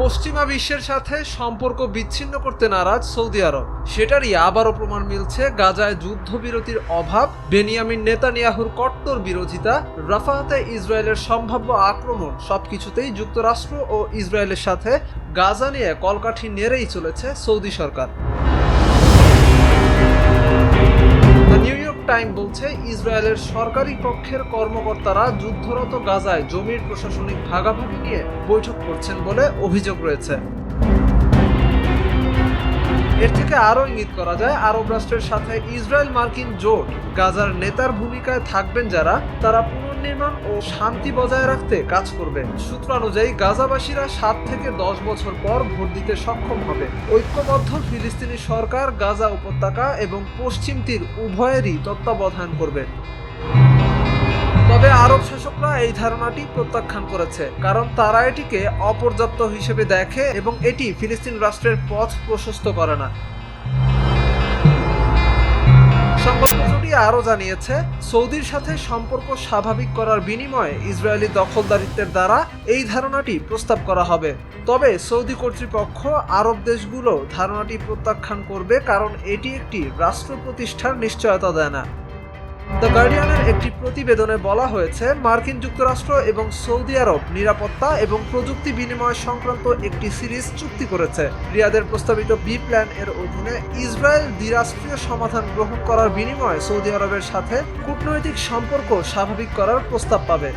পশ্চিমা বিশ্বের সাথে সম্পর্ক বিচ্ছিন্ন করতে নারাজ সৌদি আরব। সেটারই আবারও প্রমাণ মিলছে গাজায় যুদ্ধবিরতির অভাব, বেনিয়ামিন নেতানিয়াহুর কট্টর বিরোধিতা রাফাহাতে ইসরায়েলের সম্ভাব্য আক্রমণ, সবকিছুতেই যুক্তরাষ্ট্র ও ইসরায়েলের সাথে গাজা নিয়ে কলকাঠি নেড়েই চলেছে সৌদি সরকার। টাইম বলছে, ইসরায়েলের সরকারি পক্ষের কর্মকর্তারা যুদ্ধরত গাজায় জমির প্রশাসনিক ভাগাভাগি নিয়ে বৈঠক করছেন বলে অভিযোগ রয়েছে। এর থেকে আরও ইঙ্গিত করা যায়, আরব রাষ্ট্রের সাথে ইসরায়েল মার্কিন জোট গাজার নেতার ভূমিকায় থাকবেন যারা, তারা পুনর্নির্মাণ ও শান্তি বজায় রাখতে কাজ করবেন। সূত্র অনুযায়ী, গাজাবাসীরা সাত থেকে দশ বছর পর ভোট দিতে সক্ষম হবে। ঐক্যবদ্ধ ফিলিস্তিনি সরকার গাজা উপত্যকা এবং পশ্চিম তীর উভয়েরই তত্ত্বাবধান করবে। তবে আরব শাসকরা এই ধারণাটি প্রত্যাখ্যান করেছে, কারণ তারা এটিকে অপর্যাপ্ত হিসেবে দেখে এবং এটি ফিলিস্তিন রাষ্ট্রের পথ প্রশস্ত করে না। সংবাদপত্রটি আরও জানিয়েছে, সৌদির সাথে সম্পর্ক স্বাভাবিক করার বিনিময়ে ইসরায়েলি দখলদারিত্বের দ্বারা এই ধারণাটি প্রস্তাব করা হবে। তবে সৌদি কর্তৃপক্ষ আরব দেশগুলো ধারণাটি প্রত্যাখ্যান করবে কারণ এটি একটি রাষ্ট্র প্রতিষ্ঠার নিশ্চয়তা দেয় না। দ্য গার্ডিয়ানের একটি প্রতিবেদনে বলা হয়েছে, মার্কিন যুক্তরাষ্ট্র এবং সৌদি আরব নিরাপত্তা এবং প্রযুক্তি বিনিময় সংক্রান্ত একটি সিরিজ চুক্তি করেছে। রিয়াদের প্রস্তাবিত বি প্ল্যান এর অধীনে ইসরায়েল দ্বিরাষ্ট্রীয় সমাধান গ্রহণ করার বিনিময়ে সৌদি আরবের সাথে কূটনৈতিক সম্পর্ক স্বাভাবিক করার প্রস্তাব পাবে।